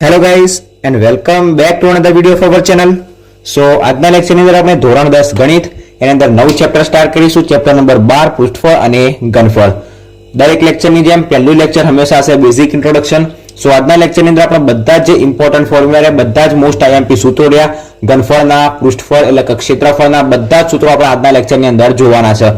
Hello guys and welcome back to another video of our channel so આજના લેક્ચરની અંદર આપણે ધોરણ દસ ગણિત, એની અંદર નવું ચેપ્ટર સ્ટાર્ટ કરીશું. ચેપ્ટર નંબર બાર, પૃષ્ઠફળ અને ઘનફળ. દરેક લેક્ચરની જેમ પહેલું લેક્ચર હંમેશા હશે બેઝિક ઇન્ટ્રોડક્શન સો આજના લેક્ચરની અંદર આપણે બધા જ જે ઇમ્પોર્ટન્ટ ફોર્મ્યુલા રહ્યા, બધા જ મોસ્ટ આઈએમપી સૂત્રો રહ્યા. ઘનફળના, પૃષ્ઠફળ એટલે કે ક્ષેત્રફળના બધા જ સૂત્રો આપણે આજના લેક્ચરની અંદર જોવાના છે.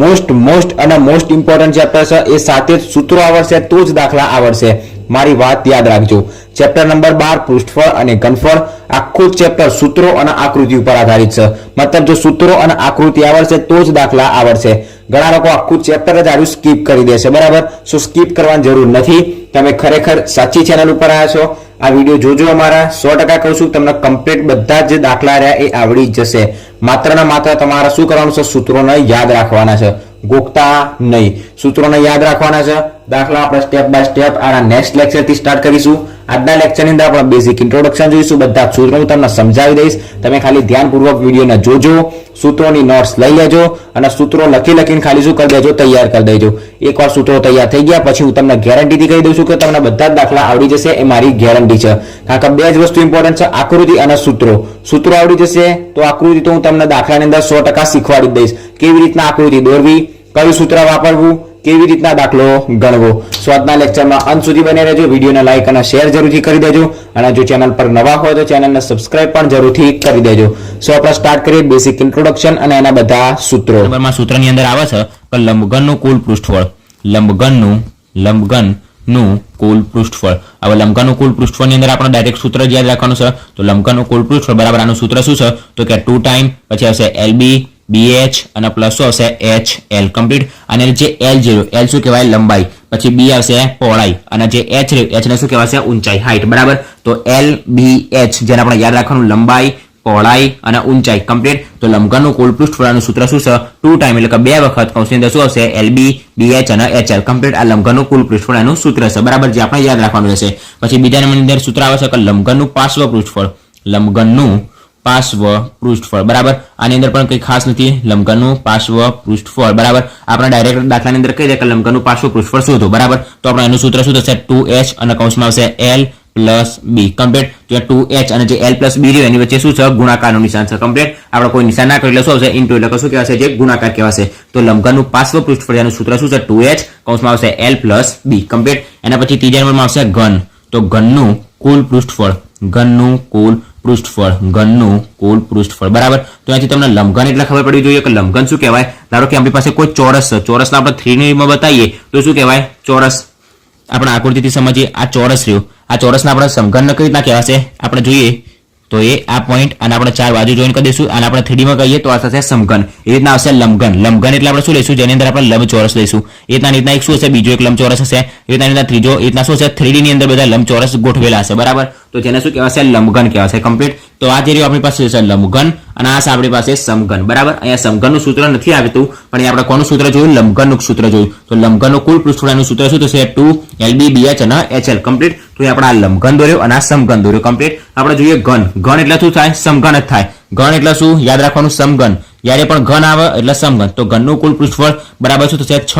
મોસ્ટ મોસ્ટ અને મોસ્ટ ઇમ્પોર્ટન્ટ ચેપ્ટર છે, એ સાથે જ સૂત્રો આવડશે, તો જ દાખલા આવડશે. મારી વાત યાદ રાખજો. ચેપ્ટર નંબર બાર, પૃષ્ઠફળ અને ઘનફળ. આખું ચેપ્ટર સૂત્રો અને આકૃતિ ઉપર આધારિત છે. મતલબ જો સૂત્રો અને આકૃતિ આવડશે તો જ દાખલા આવડશે. ઘણા લોકો આખું ચેપ્ટર જ આવ્યું સ્કીપ કરી દેશે બરાબર? સો સ્કીપ કરવાની જરૂર નથી. તમે ખરેખર સાચી ચેનલ ઉપર આવ્યા છો. આ વીડિયો જોજો અમારા. સો ટકા કહું છું, તમને કમ્પ્લીટ બધા જ દાખલા રહ્યા એ આવડી જશે. માત્ર ને માત્ર તમારે શું કરવાનું છે? સૂત્રોને યાદ રાખવાના છે. ગોખતા નહીં. સૂત્રોને યાદ રાખવાના છે. દાખલા આપણે સ્ટેપ બાય સ્ટેપ આના નેક્સ્ટ લેક્ચરથી સ્ટાર્ટ કરીશું. આજના લેક્ચરની અંદર આપણે બેઝિક ઇન્ટ્રોડક્શન જોઈશું. બધા સૂત્રો હું તમને સમજાવી દઈશ. તમે ખાલી ધ્યાનપૂર્વક વિડીયોને જોજો. સૂત્રોની નોટ્સ લઈ લેજો અને સૂત્રો લખી લખીને ખાલી શું કરી દેજો? તૈયાર કરી દેજો. એકવાર સૂત્રો તૈયાર થઈ ગયા, પછી હું તમને ગેરંટીથી કહી દઉં છું કે તમને બધા જ દાખલા આવડી જશે. એ મારી ગેરંટી છે. કારણ કે બે જ વસ્તુ ઇમ્પોર્ટન્ટ છે, આકૃતિ અને સૂત્રો. સૂત્રો આવડી જશે તો આકૃતિ તો હું તમને દાખલાની અંદર સો ટકા શીખવાડી દઈશ. કેવી રીતના આકૃતિ દોરવી? કયું સૂત્ર વાપરવું? કેવી રીતના દાખલો ગણવો? સો આજના લેક્ચરમાં અંત સુધી બને રહેજો. વિડીયોને લાઇક અને શેર જરૂરથી કરી દેજો. અને જો ચેનલ પર નવા હોય તો ચેનલને સબસ્ક્રાઇબ પણ જરૂરથી કરી દેજો. સો આપણે સ્ટાર્ટ કરીએ બેસિક ઇન્ટ્રોડક્શન અને એના બધા સૂત્રો. નંબરમાં સૂત્રની અંદર આવે છે કે લંબઘનનું કુલ પૃષ્ઠફળ લંબઘનનું લંબઘનનું કુલ પૃષ્ઠફળ હવે લંબઘનનું કુલ પૃષ્ઠફળની અંદર આપણે ડાયરેક્ટ સૂત્ર યાદ રાખવાનું છે. તો લંબઘનનું કુલ પૃષ્ઠફળ બરાબર આનું સૂત્ર શું છે? તો કે ટુ ટાઈમ પછી આવશે એલ બી બી એચ અને પ્લસ શું આવશે એચ એલ કમ્પ્લીટ અને જે એલ જે એલ શું કહેવાય? લંબાઈ. પછી બી આવશે પહોળાઈ. અને જે એચ રહ્યું એચ ને શું કહેવાશે? ઊંચાઈ. હાઈટ બરાબર? તો એલ બી એચ જેને આપણે યાદ રાખવાનું, લંબાઈ, પહોળાઈ અને ઊંચાઈ. કમ્પ્લીટ તો લંબઘનનું કુલ પૃષ્ઠફળાનું સૂત્ર શું છે? ટુ ટાઈમ એટલે કે બે વખત. કૌશની અંદર શું આવશે? એલ બી બી એચ અને એચ એલ કમ્પ્લીટ આ લંબઘનનું કુલ પૃષ્ઠફળાનું સૂત્ર છે. બરાબર? જે આપણે યાદ રાખવાનું રહેશે. પછી બીજા નંબરની અંદર સૂત્ર આવે છે કે લંબઘનનું પાર્શ્વ પૃષ્ઠફળ. લંબઘનનું પાર્શ્વ પૃષ્ઠફળ બરાબર? આની અંદર પણ કંઈ ખાસ નથી. લંબઘનનું પાર્શ્વ પૃષ્ઠફળ બરાબર? આપણે ડાયરેક્ટ દાખલાની અંદર કહી દે કે લંબઘનનું પાર્શ્વ પૃષ્ઠફળ શું હતું બરાબર? તો આપણે એનું સૂત્ર શું થશે? ટુ એચ અને કૌંસમાં આવશે એલ પ્લસ બી. કમ્પ્લેટ જે ટુ એચ અને જે એલ પ્લસ બી રહ્યું, એની વચ્ચે શું છે? ગુણાકારનું નિશાન છે. કમ્પ્લેટ આપણે કોઈ નિશાન ના કરીએ એટલે શું આવશે? ઇન્ટુ એટલે શું કહેવાશે? જે ગુણાકાર કહેવાશે. તો લંબઘનનું પાર્શ્વ પૃષ્ઠફળ એનું સૂત્ર શું છે? ટુ એચ, કૌંસમાં આવશે એલ પ્લસ બી. કમ્પ્લેટ એના પછી ત્રીજા નંબરમાં આવશે ઘન. તો ઘનનું કુલ પૃષ્ઠફળ, ઘનનું કુલ પૃષ્ઠફળ ઘનનું કુલ પૃષ્ઠફળ, બરાબર? તો અહીંથી તમને લંબઘન એટલે ખબર પડવી જોઈએ કે લંબઘન શું કહેવાય? ધારો કે આપણી પાસે કોઈ ચોરસ ચોરસને આપણે થ્રીડીમાં બતાવીએ, તો શું કહેવાય? ચોરસ. આપણે આકૃતિથી સમજીએ, આ ચોરસ રહ્યું. આ ચોરસને આપણે સમઘન કઈ રીતના કહેવાશે? આપણે જોઈએ. તો એ આ પોઈન્ટ અને આપણે ચાર બાજુ જોઈન કરી દઈશું, અને આપણે થ્રીડીમાં કહીએ તો આ થશે સમઘન. એ રીતના આવશે લંબઘન લંબઘન એટલે આપણે શું લઈશું? જેની અંદર આપણે લંબચોરસ લઈશું. એ રીતના રીતના એક શું હશે? બીજો એક લંબચોરસ હશે. એ રીતના રીતના ત્રીજો. એ રીતના શું હશે? થ્રીડીની અંદર બધા લંબચોરસ ગોઠવેલા હશે, બરાબર? તો જેને શું કહેવાશે લંબઘન કહેવાશે કમ્પ્લીટ તો આ જે રહ્યું, આપણી પાસે છે લંબઘન અને આ આપણી પાસે સમઘન. બરાબર? અહીંયા સમઘનનું સૂત્ર નથી આવતું, પણ અહીંયા આપણે કોનું સૂત્ર જોયું? લંબઘનનું સૂત્ર જોયું. તો લંબઘનનું કુલ પૃષ્ઠફળનું સૂત્ર શું થશે? ટુ એલ બી બી અને એચ એલ. કમ્પ્લીટ તો એ આપણે આ લંબઘન દોર્યો અને આ સમઘન દોર્યો. કમ્પ્લીટ આપણે જોઈએ ઘન. ઘન એટલે શું થાય? સમઘન જ થાય. ઘન એટલે શું? યાદ રાખવાનું, સમઘન. જ્યારે પણ ઘન આવે એટલે સમઘન. તો ઘનનું કુલ પૃષ્ઠફળ બરાબર શું થશે? છ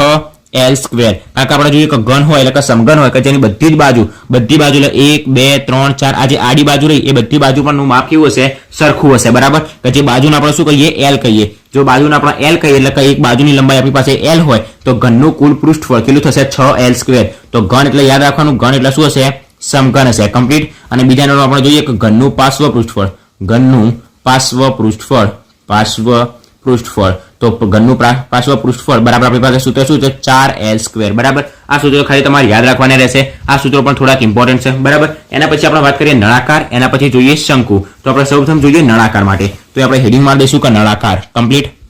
એલ સ્ક્વેર કારણ કે આપણે જોઈએ કે ઘન હોય એટલે કે સમઘન હોય કે જેની બધી જ બાજુ, બધી બાજુ એટલે એક, બે, ત્રણ, ચાર, આ જે આડી બાજુ રહી, એ બધી બાજુ પરનું માપ કેવું હશે? સરખું હશે. બરાબર? કે જે બાજુને આપણે શું કહીએ? એલ કહીએ. જો બાજુને આપણે એલ કહીએ એટલે કે એક બાજુની લંબાઈ આપણી પાસે એલ હોય, તો ઘનનું કુલ પૃષ્ઠફળ કેટલું થશે? છ એલ સ્ક્વેર તો ઘન એટલે યાદ રાખવાનું, ઘન એટલે શું હશે? સમઘન હશે. કમ્પ્લીટ અને બીજા આપણે જોઈએ કે ઘનનું પાર્શ્વ પૃષ્ઠફળ. ઘનનું પાર્શ્વ પૃષ્ઠફળ. પાર્શ્વ પૃષ્ઠફળ. તો ઘનનું પ્રા- પાર્શ્વ પૃષ્ઠફળ બરાબર આપણી પાસે સૂત્ર શું છે? ચાર એલ સ્ક્વેર બરાબર? આ સૂત્રો ખાલી તમારે યાદ રાખવાના રહેશે. આ સૂત્રો પણ થોડાક ઇમ્પોર્ટન્ટ છે. બરાબર? એના પછી આપણે વાત કરીએ નળાકાર, એના પછી જોઈએ શંકુ. તો આપણે સૌપ્રથમ જોઈએ નળાકાર માટે. તો આપણે હેડિંગ માર દઈશું કે નળાકાર. કમ્પ્લીટ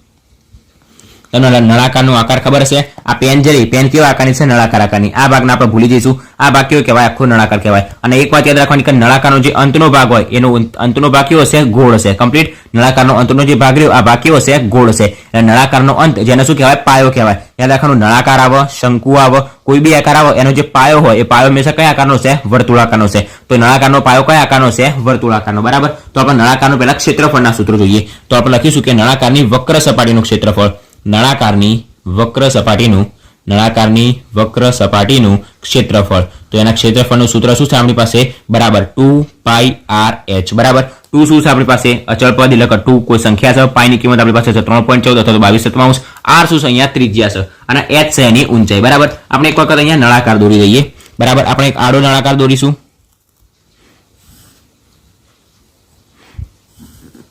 તમને નળાકારનો આકાર ખબર હશે આ પેન જે પેન કેવા આકારની છે? નળાકાર આકારની. આ ભાગને આપણે ભૂલી જઈશું. આ ભાગ કેવો કહેવાય? આખો નળાકાર કહેવાય. અને એક વાત યાદ રાખવાની કે નળાકારનો જે અંતનો ભાગ હોય, એનો અંતનો ભાગ કેવો હશે ગોળ હશે કમ્પ્લીટ નળાકારનો અંતનો જે ભાગ રહ્યો, આ ભાગ કેવો હશે ગોળ હશે અને નળાકારનો અંત, જેને શું કહેવાય? પાયો કહેવાય. યાદ રાખવાનું, નળાકાર આવે, શંકુ આવે, કોઈ બી આકાર આવે, એનો જે પાયો હોય, એ પાયો હંમેશા કયા આકારનો છે? વર્તુળાકારનો છે. તો નળાકારનો પાયો કયા આકારનો છે? વર્તુળાકારનો. બરાબર? તો આપણે નળાકારનું પહેલા ક્ષેત્રફળના સૂત્રો જોઈએ. તો આપણે લખીશું કે નળાકારની વક્ર સપાટીનું ક્ષેત્રફળ. નળાકારની વક્ર સપાટીનું, નળાકારની વક્ર સપાટીનું ક્ષેત્રફળ. તો એના ક્ષેત્રફળનું સૂત્ર શું છે આપણી પાસે? બરાબર, ટુ પાઈ આર એચ. બરાબર, ટુ શું છે આપણી પાસે? અચળ પદ એટલે ટુ, કોઈ સંખ્યા છે? પાઈની કિંમત આપણી પાસે છે ત્રણ પોઈન્ટ ચૌદ અથવા તો બાવીસ સત્તાવંશ આર શું છે અહીંયા? ત્રિજ્યા છે. અને એચ છે એની ઊંચાઈ. બરાબર, આપણે એક વખત અહીંયા નળાકાર દોરી દઈએ. બરાબર, આપણે એક આડો નળાકાર દોરીશું.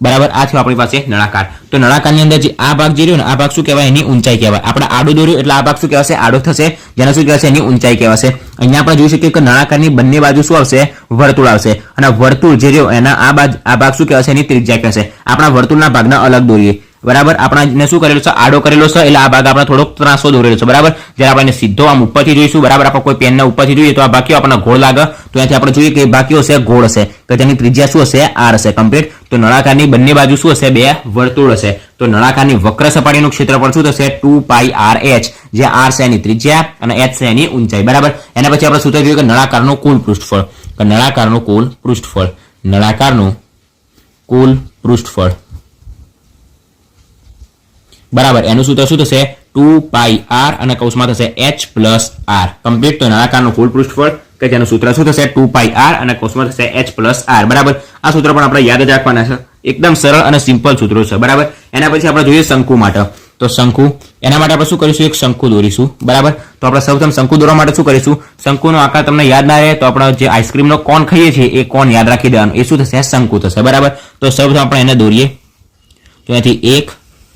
બરાબર? આ થયો આપણી પાસે નળાકાર. તો નળાકારની અંદર જે આ ભાગ જે રહ્યો ને, આ ભાગ શું કહેવાય? એની ઊંચાઈ કહેવાય. આપણે આડો દોર્યો એટલે આ ભાગ શું કહેવાશે? આડો થશે. જેને શું કહેવાશે? એની ઊંચાઈ કહેવાશે. અહીંયા આપણે જોઈ શકીએ કે નળાકારની બંને બાજુ શું આવશે? વર્તુળ આવશે. અને વર્તુળ જે રહ્યો, એના આ બાજુ આ ભાગ શું કહેવાશે? એની ત્રિજ્યા કહેશે આપણા વર્તુળના ભાગના અલગ દોરીએ. બરાબર? આપણે શું કરેલું છે? આડો કરેલો છે, એટલે આ ભાગ આપણે થોડોક ત્રાસો દોરેલો છે, બરાબર? જ્યારે આપણે સીધો આમ ઉપરથી જોઈશું, બરાબર? આપણે કોઈ પેનના ઉપરથી જોઈએ તો આ ભાગ્યો આપણને ગોળ લાગે. તો ત્યાંથી આપણે જોઈએ કે ભાગ્યો હશે ગોળ હશે. કે તેની ત્રિજ્યા શું હશે? આર હશે. કમ્પ્લીટ તો નળાકારની બંને બાજુ શું હશે? બે વર્તુળ હશે. તો નળાકારની વક્ર સપાટીનું ક્ષેત્રફળ શું થશે? Two pi R H. જે આર છે એની ત્રિજ્યા અને એચ છે એની ઊંચાઈ, બરાબર? એના પછી આપણે સૂત્ર જોયું કે નળાકારનું કુલ પૃષ્ઠફળ. કે નળાકારનું કુલ પૃષ્ઠફળ. નળાકારનું કુલ પૃષ્ઠફળ. બરાબર, એનું સૂત્ર શું થશે? ટુ પાઈ આર અને કૌશમાં થશે એચ પ્લસ આર. કમ્પ્લીટ તો નળાકારનું ફૂલ પૃષ્ઠફળ, કે જેનું સૂત્ર શું થશે? ટુ પાઈ આર અને કૌશમાં થશે એચ પ્લસ આર. બરાબર? આ સૂત્ર પણ આપણે યાદ જ રાખવાના છે. એકદમ સરળ અને સિમ્પલ સૂત્રો છે, બરાબર? એના પછી આપણે જોઈએ શંકુ માટે. તો શંકુ, એના માટે આપણે શું કરીશું? એક શંકુ દોરીશું, બરાબર? તો આપણે સૌપ્રથમ શંકુ દોરવા માટે શું કરીશું? શંકુનો આકાર તમને યાદ ના રહે, તો આપણે જે આઈસ્ક્રીમનો કોન ખાઈએ છીએ, એ કોન યાદ રાખી દેવાનું. એ શું થશે? શંકુ થશે, બરાબર? તો સૌપ્રથમ આપણે એને દોરીએ. તો એથી એક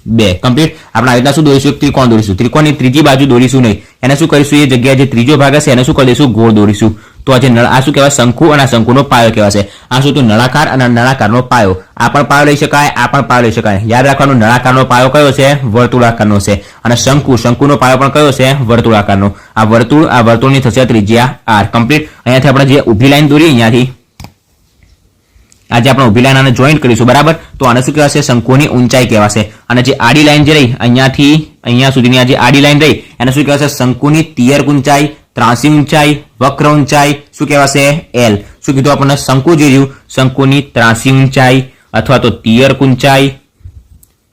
બે. કમ્પ્લીટ આપણે આવી રીતના શું દોરીશું? ત્રિકોણ દોરીશું. ત્રિકોણની ત્રીજી બાજુ દોરીશું નહીં. એને શું કરીશું? એ જગ્યાએ જે ત્રીજો ભાગ હશે, એને શું કરી દઈશું? ગોળ દોરીશું. તો આ જે નળ, આ શું કહેવાય? શંકુ અને આ શંકુનો પાયો કહેવાશે આ શું તો નળાકાર અને નળાકારનો પાયો. આ પણ પાયો લઈ શકાય, આ પણ પાયો લઈ શકાય. યાદ રાખવાનું, નળાકારનો પાયો કયો છે? વર્તુળાકારનો છે. અને શંકુ, શંકુનો પાયો પણ કયો છે? વર્તુળાકારનો. આ વર્તુળ, આ વર્તુળની થશે ત્રિજ્યા આર કમ્પ્લીટ અહીંયાથી આપણે જે ઊભી લાઈન દોરી અહીંયાથી આજે આપણે ઊભી લાઈન આને જોઈન્ટ કરીશું, બરાબર? તો આને શું કહેવાશે? શંકુની ઊંચાઈ કહેવાશે. અને જે આડી લાઈન જે રહી, અહીંયાથી, અહીંયા સુધીની આ જે આડી લાઈન રહી, એને શું કહેવાશે? શંકુની તિયર ઊંચાઈ, ત્રાસી ઊંચાઈ, વક્ર ઊંચાઈ, શું કહેવાશે? એલ શું કીધું આપણને? શંકુ જે રહ્યું, શંકુની ત્રાસી ઊંચાઈ અથવા તો તિયર ઊંચાઈ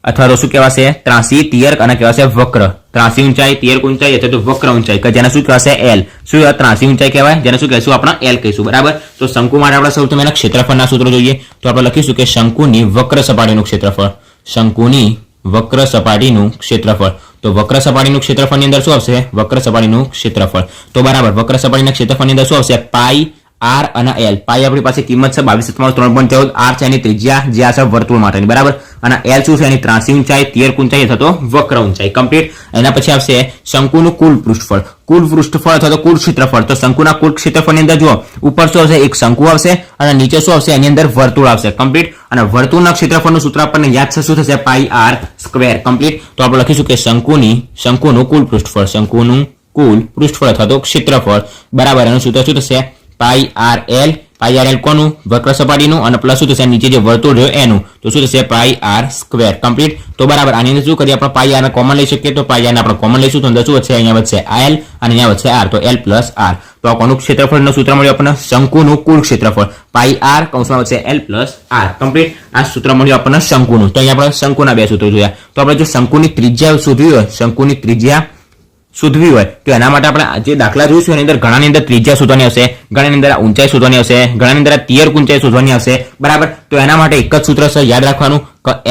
અથવા તો શું કહેવાશે? ત્રાસી, તિયર અને કહેવાશે વક્ર. ત્રાસી ઊંચાઈ, તિયર ઊંચાઈ અથવા તો વક્ર ઊંચાઈ. કે જેને શું કહેવાશે? એલ શું ત્રાસી ઊંચાઈ કહેવાય? જેને શું કહેશું આપણે? એલ કહીશું. બરાબર? તો શંકુ માટે આપણે સૌથી પહેલા ક્ષેત્રફળના સૂત્રો જોઈએ. તો આપણે લખીશું કે શંકુની વક્ર સપાટીનું ક્ષેત્રફળ. શંકુની વક્ર સપાટીનું ક્ષેત્રફળ. તો વક્ર સપાટીનું ક્ષેત્રફળની અંદર શું આવશે? વક્ર સપાટીનું ક્ષેત્રફળ. તો બરાબર, વક્ર સપાટીના ક્ષેત્રફળની અંદર શું આવશે? પાઈ આર અને એલ. પાઈ આપણી પાસે કિંમત છે બાવીસ, સત્તાવન, ત્રણ પોઈન્ટ ચૌદ. આર છે એની ત્રિજ્યા, જે આ છે વર્તુળ માટેની. બરાબર? અને એલ શું છે? એની ત્રાસી ઊંચાઈ, તેર ઊંચાઈ અથવા તો વક્ર ઊંચાઈ. કમ્પ્લીટ એના પછી આવશે શંકુનું કુલ પૃષ્ઠફળ. કુલ પૃષ્ઠફળ અથવા તો કુલ ક્ષેત્રફળ. તો શંકુના કુલ ક્ષેત્રફળની અંદર જુઓ, ઉપર શું આવશે? એક શંકુ આવશે અને નીચે શું આવશે? એની અંદર વર્તુળ આવશે. કમ્પ્લીટ અને વર્તુળના ક્ષેત્રફળનું સૂત્ર આપણને યાદ છે શું થશે? પાઈ આર સ્ક્વેર કમ્પ્લીટ તો આપણે લખીશું કે શંકુની, શંકુનું કુલ પૃષ્ઠફળ. શંકુનું કુલ પૃષ્ઠફળ અથવા તો ક્ષેત્રફળ. બરાબર? એનું સૂત્ર શું થશે? Pi R L pi R L કોનું? વક્ર સપાટીનું. અને પ્લસ શું થશે? નીચે જે વર્તુળ રહ્યો એનું. તો શું થશે? પાઈ આર સ્ક્વેર કમ્પ્લીટ તો બરાબર, આની અંદર શું કરીએ આપણે? પાઈ આર કોમન લઈ શકીએ તો પાઈ આર આપણે કોમન લઈશું. તો અંદર શું વધશે? અહીંયા વધશે એલ અને અહીંયા વધશે આર તો એલ પ્લસ આર તો આ કોનું ક્ષેત્રફળનું સૂત્ર મળ્યું આપણને? શંકુનું કુલ ક્ષેત્રફળ. પાઈ આર કૌંસમાં વધશે એલ પ્લસ આર કમ્પ્લીટ આ સૂત્ર મળ્યું આપણને શંકુનું. તો અહીંયા આપણે શંકુના બે સૂત્રો જોયા. તો આપણે જો શંકુની ત્રિજ્યા શોધવી હોય, શંકુની ત્રિજ્યા શોધવી હોય, તો એના માટે આપણે જે દાખલા જોઈશું, એની અંદર ઘણાની અંદર ત્રિજ્યા શોધવાની આવશે ઘણાની અંદર ઊંચાઈ શોધવાની હશે, ઘણાની અંદર તિયર ઊંચાઈ શોધવાની આવશે બરાબર? તો એના માટે એક જ સૂત્ર છે, યાદ રાખવાનું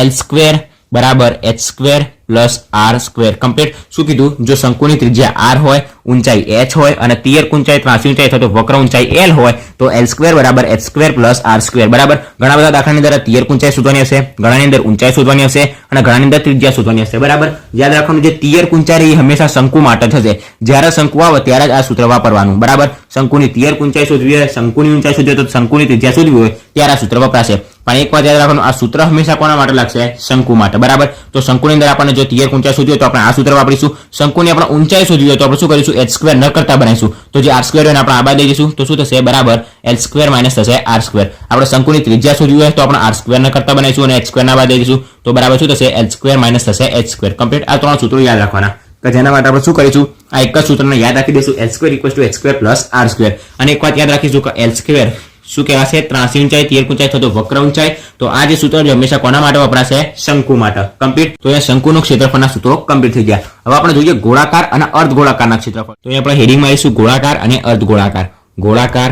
એલ સ્ક્વેર બરાબર H square plus R square. Complete શું કીધું? જો શંકુની ત્રિજ્યા આર હોય, ઊંચાઈ એચ હોય અને તિયરક ઊંચાઈ ત્રાસી ઊંચાઈ અથવા તો વક્ર ઊંચાઈ એલ હોય, તો એલ સ્ક્વેર બરાબર H square plus R square. બરાબર? ઘણા બધા દાખલાની અંદર તિયર ઊંચાઈ શોધવાની હશે, ઘણાની અંદર ઊંચાઈ શોધવાની હશે અને ઘણાની અંદર ત્રિજ્યા શોધવાની હશે. બરાબર? યાદ રાખવાનું, જે તિયર ઊંચાઈ એ હંમેશા શંકુ માટે થશે જ્યારે શંકુ આવે ત્યારે જ આ સૂત્ર વાપરવાનું. બરાબર? શંકુની તિયર ઊંચાઈ શોધવી હોય, શંકુની ઊંચાઈ શોધવી હોય, તો શંકુની ત્રિજ્યા શોધવી હોય, ત્યારે આ સૂત્ર વપરાશે. પણ એક વાત યાદ રાખવાનું, આ સૂત્ર હંમેશા કોના માટે લાગશે? શંકુ માટે. બરાબર? તો શંકુની અંદર આપણને જો તિયર ઊંચાઈ હોય તો આપણે આ સૂત્ર વાપરીશું. શંકુની આપણે ઊંચાઈ શોધવી હોય તો આપણે શું કરીશું? એચ સ્ક્વેર ન કરતા બનાવીશું. તો જે આર સ્ક્વેર હોય આપણે આ બાદ લઈ જઈશું. તો શું થશે? બરાબર. એલ સ્ક્વેર માઇનસ થશે આર સ્ક્વેર. આપણે શંકુની ત્રિજ્યા શોધવી હોય તો આપણે આર સ્ક્વેર ન કરતા બનાવીશું અને એચ સ્ક્વેર ના બાદ લઈ જઈશું. તો બરાબર શું થશે? એલ સ્ક્વેર માઇનસ થશે એચ સ્ક્વેર. કમ્પ્લીટ? આ ત્રણ સૂત્રો યાદ રાખવાના. કે જેના માટે આપણે શું કરીશું? આ એક જ સૂત્રને યાદ રાખી દઈશું. L square equal to H square plus R square. અને એક વાત યાદ રાખીશું કે એલ સ્ક્વેર શું કહેવાશે ત્રાસી ઊંચાઈ, તેર ઊંચાઈ થતો વક્ર ઊંચાઈ. તો આ જે સૂત્ર હંમેશા કોના માટે વપરાશે? શંકુ માટે. કમ્પ્લીટ તો અહીંયા શંકુનો ક્ષેત્રફળના સૂત્રો કમ્પ્લીટ થઈ ગયા. હવે આપણે જોઈએ ગોળાકાર અને અર્ધ ગોળાકારના ક્ષેત્રફળ. તો અહીંયા આપણે હેડિંગમાં આવીશું ગોળાકાર અને અર્ધ ગોળાકાર ગોળાકાર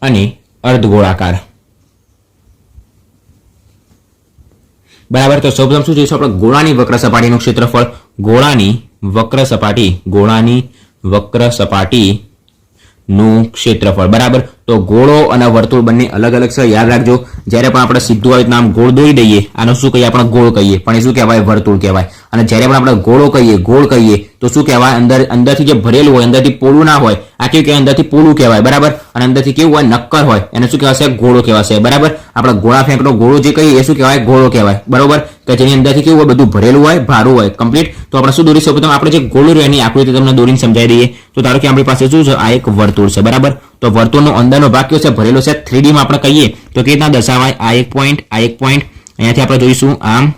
અને અર્ધ ગોળાકાર બરાબર, તો સૌપ્રથમ શું જોઈશું આપણે? ગોળાની વક્ર સપાટીનું ક્ષેત્રફળ. ગોળાની વક્ર સપાટી. ગોળાની વક્ર સપાટી નું ક્ષેત્રફળ. બરાબર? તો ગોળો અને વર્તુળ બંને અલગ અલગ છે, યાદ રાખજો. જ્યારે પણ આપણે સીધું આવી નામ ગોળ દોરી દઈએ, આનો શું કહીએ આપણે? ગોળ કહીએ. પણ એ શું કહેવાય? વર્તુળ કહેવાય. અને જ્યારે પણ આપણે ગોળો કહીએ, ગોળ કહીએ, તો શું કહેવાય? અંદર, અંદરથી જે ભરેલું હોય, અંદરથી પોળું ના હોય, આ કેવું કહેવાય? અંદરથી પોળું કહેવાય, બરાબર? અને અંદરથી કેવું હોય? નક્કર હોય. એને શું કહેવાશે? ગોળો કહેવાશે, બરાબર? આપણે ગોળા ફેંકનો ગોળો જે કહીએ, એ શું કહેવાય? ગોળો કહેવાય, બરાબર? કે જેની અંદરથી કેવું હોય? બધું ભરેલું હોય, ભારું હોય કમ્પ્લીટ તો આપણે શું દોરીશું? પ્રથમ આપણે જે ગોળું રહ્યું એની આકૃતિ તમને દોરીને સમજાવી દઈએ. તો ધારો કે આપણી પાસે શું છે? આ એક વર્તુળ છે, બરાબર? તો વર્તુળનો અંદરનો ભાગ કયો છે? ભરેલો છે. થ્રી માં આપણે કહીએ તો કેવી રીતના દર્શાવાય. આ એક પોઈન્ટ આ એક પોઈન્ટ અહીંયાથી આપણે જોઈશું આમ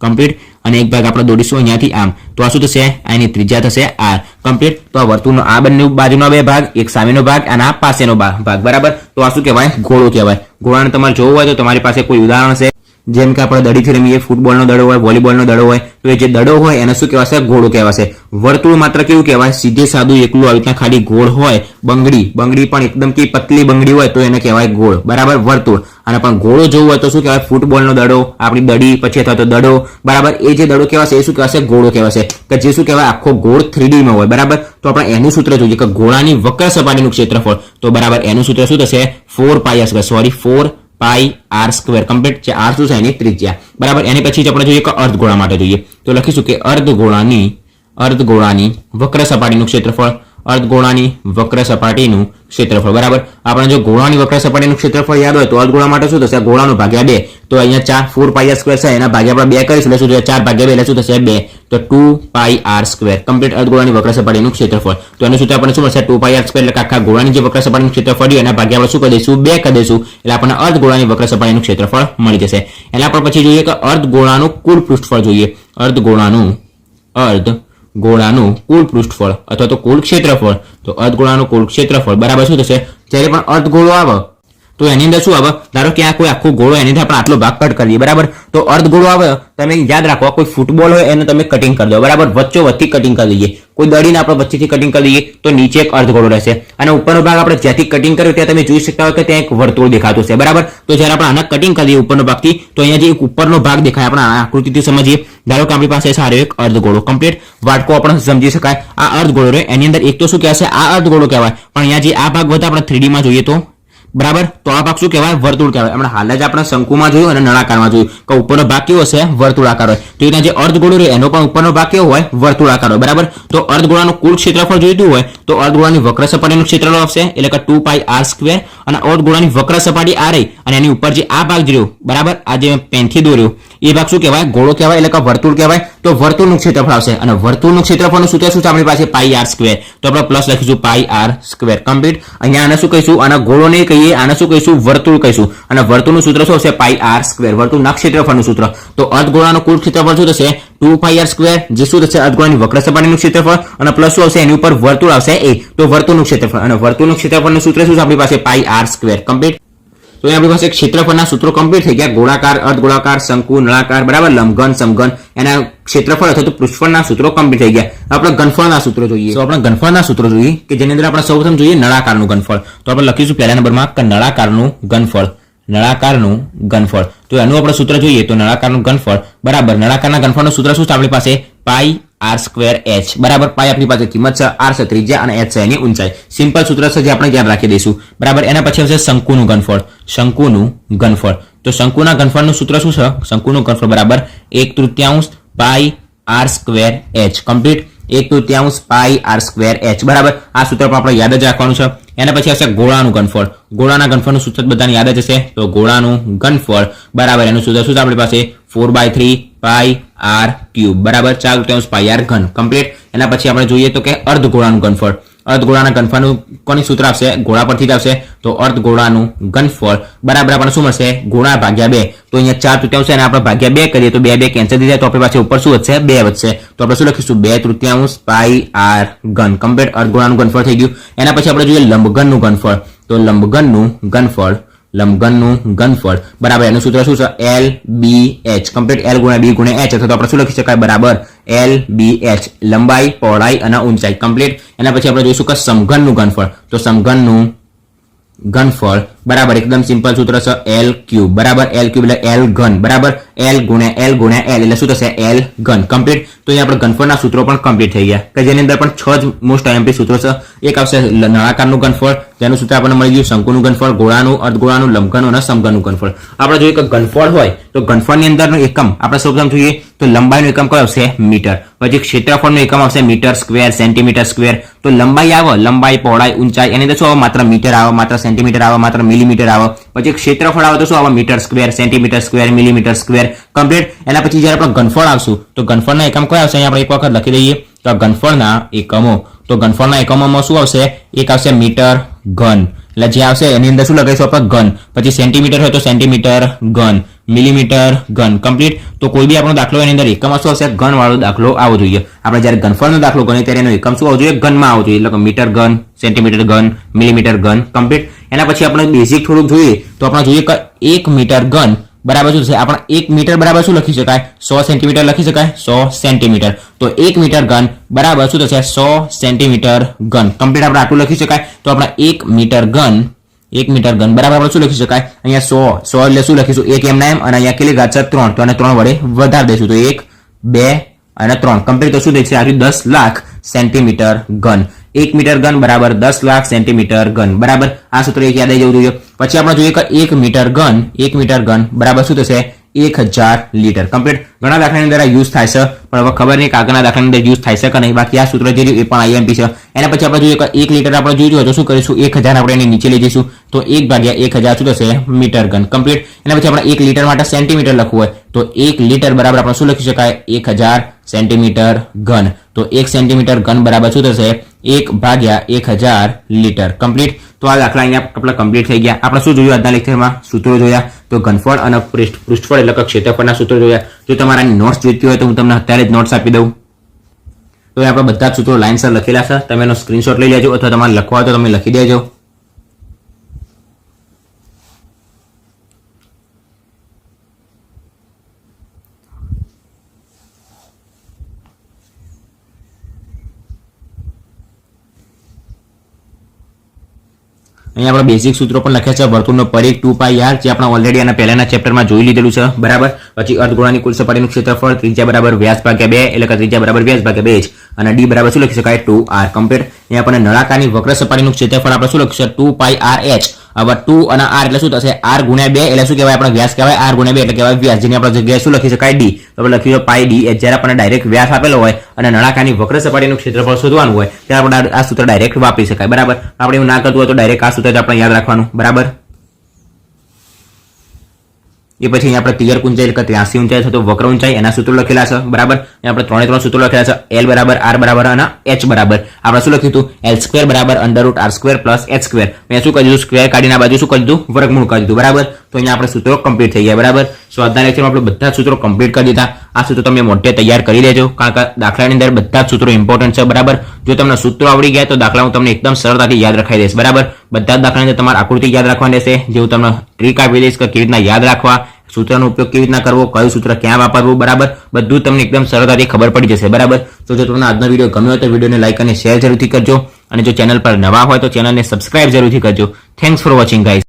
કમ્પ્લીટ અને એક ભાગ આપણે દોડીશું અહીંયાથી આમ. તો આ શું થશે? આની ત્રીજા થશે આર કમ્પ્લીટ તો આ વર્તુળનો આ બંને બાજુનો બે ભાગ, એક સામેનો ભાગ અને આ પાસેનો ભાગ. બરાબર? તો આ શું કહેવાય? ઘોડો કહેવાય. ઘોડાને તમારે જોવું હોય તો તમારી પાસે કોઈ ઉદાહરણ છે. જેમ કે આપણે દડીથી રમીએ, ફૂટબોલનો દડો હોય, વોલીબોલનો દડો હોય, તો એ જે દડો હોય એને શું કહેવાશે? ઘોડો કહેવાશે. વર્તુળ માત્ર કેવું કહેવાય? સીધે સાદું એકલું આવી રીતના ખાલી ગોળ હોય, બંગડી. બંગડી પણ એકદમ કે પતલી બંગડી હોય તો એને કહેવાય ગોળ. બરાબર? વર્તુળ. અને પણ ઘોડો જોવું હોય તો શું કહેવાય? ફૂટબોલનો દડો, આપણી દડી, પછી અથવા તો દડો. બરાબર? એ જે દડો કહેવાશે, એ શું કહેવાશે? ઘોડો કહેવાશે. કે જે શું કહેવાય? આખો ગોળ થ્રીડીમાં હોય. બરાબર? તો આપણે એનું સૂત્ર જોઈએ કે ઘોડાની વક્ર સપાટીનું ક્ષેત્રફળ. તો બરાબર, એનું સૂત્ર શું થશે? Four pies sorry four pi R square. Complete છે. આર શું છે? એની ત્રિજ્યા. બરાબર? એની પછી આપણે જોઈએ કે અર્ધગોળા માટે જોઈએ, તો લખીશું કે અર્ધગોળાની અર્ધગોળાની વક્ર સપાટીનું ક્ષેત્રફળ અર્ધગોળાની વક્ર સપાટીનું ક્ષેત્રફળ, બરાબર? આપણે જો ગોળાની વક્ર સપાટીનું ક્ષેત્રફળ યાદ હોય તો અર્ધગોળા માટે શું થશે? ગોળાનું ભાગ્યા બે. તો અહીંયા ચાર, ફોર પાઈ સ્ક્વેર છે, એના ભાગ્યા આપણે બે કરીશું, એટલે શું થશે? ચાર ભાગ્યા બે, એટલે શું થશે? બે. તો two pi R square. Complete અર્ધગોળાની વક્ર સપાટીનું ક્ષેત્રફળ. તો એનું સૂત્ર આપણને શું મળશે? ટુ પાઈ આર સ્ક્વેર, એટલે આખા ગોળાની જે વક્ર સપાટીનું ક્ષેત્રફળ એના ભાગ્યા આપણે શું કરી દઈશું? બે કરી દઈશું. એટલે આપણને અર્ધગોળાની વક્ર સપાટીનું ક્ષેત્રફળ મળી જશે. એના પર પછી જોઈએ કે અર્ધગોળાનું કુલ પૃષ્ઠફળ જોઈએ. અર્ધગોળાનું અર્ધ ગોળાનું કુલ પૃષ્ઠફળ અથવા તો કુલ ક્ષેત્રફળ, તો અર્ધગોળાનું કુલ ક્ષેત્રફળ, બરાબર શું થશે? જ્યારે પણ અર્ધગોળો આવે, તો એની અંદર શું આવે? ધારો કે આ કોઈ આખો ગોળો એની અંદર આપણે આટલો ભાગ કટ કરીએ બરાબર? તો અર્ધગોળો આવે, તમે યાદ રાખો કોઈ ફૂટબોલ હોય, એને તમે કટિંગ કરી દો, બરાબર? વચ્ચો વચ્ચે કટિંગ કરી દઈએ. કોઈ દળીને આપણે વચ્ચેથી કટિંગ કરી દઈએ, તો નીચે એક અર્ધગોળો રહેશે. અને ઉપરનો ભાગ આપણે જ્યાંથી કટિંગ કર્યો ત્યાં તમે જોઈ શકતા હોય કે ત્યાં એક વર્તુળ દેખાતું છે. બરાબર? તો જ્યારે આપણે આના કટિંગ કરીએ ઉપરનો ભાગથી, તો અહીંયા જે એક ઉપરનો ભાગ દેખાય, આપણે આકૃતિથી સમજીએ. ધારો કે આપણી પાસે સારો એક અર્ધગોળો. કમ્પ્લીટ વાટકો આપણે સમજી શકાય. આ અર્ધગોળો રહે. એની અંદર એક તો શું કહેવાશે આ અર્ધગોળો કહેવાય. પણ અહીંયા જે આ ભાગ વધારે આપણે થ્રીડી માં જોઈએ તો બરાબર? તો આ ભાગ શું કહેવાય? વર્તુળ કહેવાય. હમણાં હાલ જ આપણે શંકુમાં જોયું અને નળાકારમાં જોયું કે ઉપરનો ભાગ કેવો હશે વર્તુળાકાર હોય. તો એના જે અર્ધગોળો રહે, એનો પણ ઉપરનો ભાગ કેવો હોય? વર્તુળાકાર હોય. બરાબર? તો અર્ધગોળાનું કુલ ક્ષેત્રફળ જોઈતું હોય, તો અર્ધગોળાની વક્ર સપાટીનું ક્ષેત્રફળ આવશે, એટલે કે ટુ પાઈ આર સ્ક્વેર, અને અર્ધગોળાની વક્ર સપાટી આ રહી, અને એની ઉપર જે આ ભાગ રહ્યો, બરાબર? આ જે પેનથી દોર્યો, એ ભાગ શું કહેવાય? ગોળો કહેવાય, એટલે કે વર્તુળ કહેવાય. તો વર્તુળનું ક્ષેત્રફળ આવશે, અને વર્તુળનું ક્ષેત્રફળનું સૂત્ર શું છે? આપણી પાસે પાઈ આર સ્ક્વેર. તો આપણે પ્લસ લખીશું પાઈ આર સ્ક્વેર. કમ્પ્લીટ. અહીંયા આને શું કહીશું? આના ગોળો નહીં કહીએ આને શું કહીશું? વર્તુળ કહીશું. અને વર્તુળનું સૂત્ર શું હશે? પાઈ આર સ્ક્વેર વર્તુળના ક્ષેત્રફળનું સૂત્ર. તો અર્ધગોળાનું કુલ ક્ષેત્રફળ શું થશે? ટુ પાઈ આર સ્ક્વેર જે શું થશે? અર્ધગોળાની વક્ર સપાટીનું ક્ષેત્રફળ. અને પ્લસ શું આવશે? એની ઉપર વર્તુળ આવશે એ તો વર્તુળનું ક્ષેત્રફળ. અને વર્તુળનું ક્ષેત્રફળનું સૂત્ર શું છે? આપણી પાસે પાઈ આર સ્ક્વેર કમ્પ્લીટ તો આપણી પાસે ક્ષેત્રફળના સૂત્રો કમ્પ્લીટ થઈ ગયા. ગોળાકાર, અર્ધગોળાકાર, શંકુ, નળાકાર, બરાબર? લંબઘન સમઘન. એના ક્ષેત્રફળ અથવા તો પૃષ્ઠફળના સૂત્રો કમ્પ્લીટ થઈ ગયા. આપણે ઘનફળના સૂત્રો જોઈએ. તો આપણે ઘનફળના સૂત્રો જોઈએ કે જેની અંદર આપણે સૌપ્રથમ જોઈએ નળાકારનું ઘનફળ. તો આપણે લખીશું પહેલા નંબરમાં કે નળાકારનું ઘનફળ. નળાકારનું ઘનફળ. તો એનું આપણે સૂત્ર જોઈએ તો નળાકારનું ઘનફળ. બરાબર. નળાકારના ઘનફળનું સૂત્ર શું છે આપણી પાસે? પાઈ આર સ્ક્વેર એચ બરાબર, પાય આપણી પાસે કિંમત છે આર છે ત્રિજ્યા અને એચ છે એની ઊંચાઈ. સિમ્પલ સૂત્ર છે જે આપણે ધ્યાન રાખી દઈશું. બરાબર, એના પછી આવશે શંકુનું ઘનફળ. શંકુનું ઘનફળ. તો શંકુના ઘનફળનું સૂત્ર શું છે? શંકુનું ઘનફળ, બરાબર, એક તૃતીયાંશ pi R square H complete એક તૃતીયાંશ પાઈ આર સ્ક્વેર એચ. બરાબર? આ સૂત્ર પણ આપણે યાદ જ રાખવાનું છે. એના પછી આવશે ગોળાનું ઘનફળ. ગોળાના ઘનફળનું સૂત્ર બધાને યાદ જ હશે. તો ગોળાનું ઘનફળ. બરાબર, એનું સૂત્ર શું છે આપણી પાસે? Four by three pi R cube. બરાબર? ચાર તૃતીયાંશ પાઈ આર ઘન. કમ્પ્લીટ. એના પછી આપણે જોઈએ તો કે અર્ધ ગોળાનું ઘનફળ. અર્ધગોળાના ઘનફળનું કોની સૂત્ર આવશે? ગોળા પરથી આવશે. તો અર્ધગોળાનું ઘનફળ બરાબર આપણને શું મળશે? ગોળા ભાગ્યા બે. તો અહીંયા ચાર તૃતીયાંશ છે અને આપણે ભાગ્યા બે કરીએ તો બે બે કેન્સલ થઈ જાય. તો આપણી પાસે ઉપર શું વધશે? બે વધશે. તો આપણે શું લખીશું? બે તૃતીયાંશ પાઈ આર ઘન. કમ્પ્લીટ અર્ધગોળાનું ઘનફળ થઈ ગયું. એના પછી આપણે જોઈએ લંબઘનનું ઘનફળ. તો લંબઘનનું ઘનફળ લંબઘનનું ઘનફળ. બરાબર, એનું સૂત્ર શું છે? L B H complete L ગુણ્યા બી ગુણ્યા એચ અથવા તો આપણે શું લખી શકાય? બરાબર એલ બી એચ લંબાઈ, પહોળાઈ અને ઊંચાઈ. કમ્પ્લીટ એના પછી આપણે જોઈશું કે સમઘનનું ઘનફળ. તો સમઘનનું ઘનફળ બરાબર, એકદમ સિમ્પલ સૂત્ર છે એલ ક્યુબ બરાબર એલ ક્યુબ એટલે એલ ઘન. બરાબર એલ ગુણ્યા એલ ગુણ્યા એલ એટલે શું થશે? એલ ઘન. કમ્પ્લીટ તો અહીંયા આપણે ઘનફળના સૂત્રો પણ કમ્પ્લીટ થઈ ગયા. કે જેની અંદર પણ છ જ મોસ્ટ આઈએમપી સૂત્રો છે. એક આવશે નળાકારનું ઘનફળ. જેનું સૂત્ર આપણને મળી ગયું શંકુનું ઘનફળ, ગોળાનું, અર્ધગોળાનું, લંબઘનું અને સમઘનનું ઘનફળ. આપણે જોઈએ કે ઘનફળ હોય, તો ઘનફળની અંદરનો એકમ આપણે સૌપ્રથમ જોઈએ, તો લંબાઈનો એકમ કયો આવશે? મીટર. પછી ક્ષેત્રફળનો એકમ આવશે મીટર સ્ક્વેર, સેન્ટીમીટર સ્ક્વેર. તો લંબાઈ આવે, લંબાઈ, પહોળાઈ, ઊંચાઈ, એની અંદર શું આવે? માત્ર મીટર આવે, માત્ર સેન્ટીમીટર આવે, માત્ર મિલીમીટર આવે. પછી ક્ષેત્રફળ આવે તો શું આવે? Metre square centimetre square millimetre square complete એના પછી જ્યારે આપણે ઘનફળ આવશું, તો ઘનફળના એકમ કયા આવશે? આપણે એક વખત લખી દઈએ તો ઘનફળના એકમો. તો ઘનફળના એકમોમાં શું આવશે? એક આવશે મીટર ઘન. એટલે જે આવશે. એની અંદર શું લગાવીશું આપણે? ઘન. પછી સેન્ટીમીટર હોય તો સેન્ટીમીટર ઘન. મિલીમીટર ઘન. કમ્પ્લીટ તો કોઈ બી આપણો દાખલો એની અંદર એકમ શું આવશે? ઘન વાળો દાખલો આવવો જોઈએ. આપણે જ્યારે ઘનફળનો દાખલો ગણીએ ત્યારે એનો એકમ શું આવવો જોઈએ? ઘનમાં આવવો જોઈએ. એટલે મીટર ઘન સેન્ટીમીટર ઘન મિલીમીટર ઘન. કમ્પ્લીટ એના પછી આપણે બેઝિક થોડુંક જોઈએ. તો આપણે જોઈએ કે એક મીટર ઘન બરાબર શું થશે આપણે એક મીટર બરાબર શું લખી શકાય? સો સેન્ટીમીટર લખી શકાય? સો સેન્ટીમીટર. તો એક મીટર ઘન બરાબર શું થશે? સો સેન્ટીમીટર ઘન. કમ્પ્લીટ આપણે આટલું લખી શકાય? તો આપણે એક મીટર ઘન, એક મીટર ઘન બરાબર આપણે શું લખી શકાય? અહીંયા સો. સો એટલે શું લખીશું? એક એમના એમ અને અહીંયા કેટલી ઘાત છે? ત્રણ. તો આને ત્રણ વડે વધારી દઈશું. તો એક, બે અને ત્રણ. કમ્પ્લીટ તો શું થઈ છે આજુ દસ લાખ સેન્ટીમીટર ઘન. એક મીટર ઘન બરાબર દસ લાખ સેન્ટીમીટર ઘન. બરાબર? આ સૂત્ર એક યાદ જવું જોઈએ. પછી આપણે જોઈએ કે એક મીટર ઘન, એક મીટર ઘન બરાબર શું થશે? એક હજાર લીટર. કમ્પ્લીટ ઘણા દાખલાની અંદર યુઝ થાય છે, પણ હવે ખબર નહીં કે આગળના દાખલાની અંદર યુઝ થાય છે કે નહીં. બાકી આ સૂત્ર જે એ પણ આઈએમપી છે. એના પછી આપણે જોઈએ કે એક લીટર આપણે જોયું હોય તો શું કરીશું? એક હજાર આપણે એની નીચે લઈ જઈશું. તો એક ભાગ્યા એક હજાર શું થશે? મીટર ઘન. કમ્પ્લીટ એના પછી આપણે એક લીટર માટે સેન્ટીમીટર લખવું હોય. તો એક લીટર બરાબર આપણે શું લખી શકાય? એક હજાર સેન્ટીમીટર ઘન. તો એક સેન્ટીમીટર ઘન બરાબર શું થશે? એક ભાગ્યા એક હજાર લીટર. કમ્પ્લીટ તો આ દાખલા અહીંયા આપણા કમ્પ્લીટ થઈ ગયા. આપણે શું જોયું? આજના લેક્ચરમાં સૂત્રો જોયા, તો ઘનફળ અને પૃષ્ઠ, પૃષ્ઠફળ એટલે ક્ષેત્રફળના સૂત્રો જોયા. જો તમારા નોટ્સ જોઈતી હોય તો હું તમને અત્યારે જ નોટ્સ આપી દઉં. તો આપણે બધા જ સૂત્રો લાઇનસર લખેલા છે. તમે એનો સ્ક્રીનશોટ લઈ લેજો અથવા તમારે લખવા હોય તો તમે લખી દેજો. અહીંયા આપણે બેઝિક સૂત્રો પણ લખ્યા છે. વર્તુળનો પરિઘ ટુ પાઈ આર, જે આપણે ઓલરેડી આના પહેલાના ચેપ્ટરમાં જોઈ લીધેલું છે. બરાબર? પછી અર્ધગોળાની કુલ સપાટીનું ક્ષેત્રફળ ત્રિજ્યા બરાબર વ્યાસ ભાગ્યા બે, એટલે કે ત્રિજ્યા બરાબર વ્યાસ ભાગ્યા બે અને ડી બરાબર શું લખી શકાય? Two R. કમ્પેર અહીંયા આપણે નળાકારની વક્ર સપાટીનું ક્ષેત્રફળ આપણે શું લખીશું ટુ પાઈ આર એચ. હવે ટુ અને આર એટલે શું થશે? આર ગુણ્યા બે એટલે શું કહેવાય? આપણે વ્યાસ કહેવાય. આર ગુણ્યા બે એટલે કહેવાય વ્યાસ. જેની આપણે જગ્યાએ શું લખી શકાય? ડી તો આપણે લખીશું પાઈ ડી જ્યારે આપણને ડાયરેક્ટ વ્યાસ આપેલો હોય અને નળાકારની વક્ર સપાટીનું ક્ષેત્રફળ શોધવાનું હોય, ત્યારે આપણે આ સૂત્ર ડાયરેક્ટ વાપરી શકાય. બરાબર? આપણે એવું ના કરતું હોય તો ડાયરેક્ટ આ સૂત્ર જ આપણે યાદ રાખવાનું, બરાબર? એ પછી આપણે તિયર ઊંચાઈ એટલે કે ઊંચાઈ થતો વક્ર ઊંચાઈ, એના સૂત્રો લખેલા છે, બરાબર? આપણે ત્રણે ત્રણ સૂત્રો લખેલા છે એલ બરાબર આર બરાબર અને એચ બરાબર. આપણે શું લખ્યું હતું? એલ સ્ક્વેર બરાબર under root R square plus H square મેં શું કરી દીધું? સ્ક્વેર કાઢીને બાજુ શું કરી દીધું? વર્ગમૂળ કરી દીધું, બરાબર? તો અહીંયા આપણે સૂત્રો કમ્પ્લીટ થઈ ગયા, બરાબર? સો આજના લેક્ચરમાં આપણે બધા સૂત્રો કમ્પ્લીટ કરી દીધા. આ સૂત્રો તમે મોટે તૈયાર કરી દેજો કારણ કે દાખલાની અંદર બધા જ સૂત્રો ઇમ્પોર્ટન્ટ છે, બરાબર? જો તમને સૂત્રો આવડી ગયા, તો દાખલા હું તમને એકદમ સરળતાથી યાદ રખાઈ દઈશ, બરાબર? બધા જ દાખલાની અંદર તમારે આકૃતિ યાદ રાખવાની રહેશે જેવું તમને ટ્રીક આપી દઈશ કે કેવી રીતના યાદ રાખવા, સૂત્રનો ઉપયોગ કેવી રીતના કરવો, કયું સૂત્ર ક્યાં વાપરવું, બરાબર? બધું તમને એકદમ સરળતાથી ખબર પડી જશે, બરાબર? તો જો તમને આજનો વીડિયો ગમ્યો હોય તો વિડીયોને લાઇક અને શેર જરૂરથી કરજો, અને જો ચેનલ પર નવા હોય તો ચેનલને સબસ્ક્રાઇબ જરૂરથી કરજો. Thanks for watching guys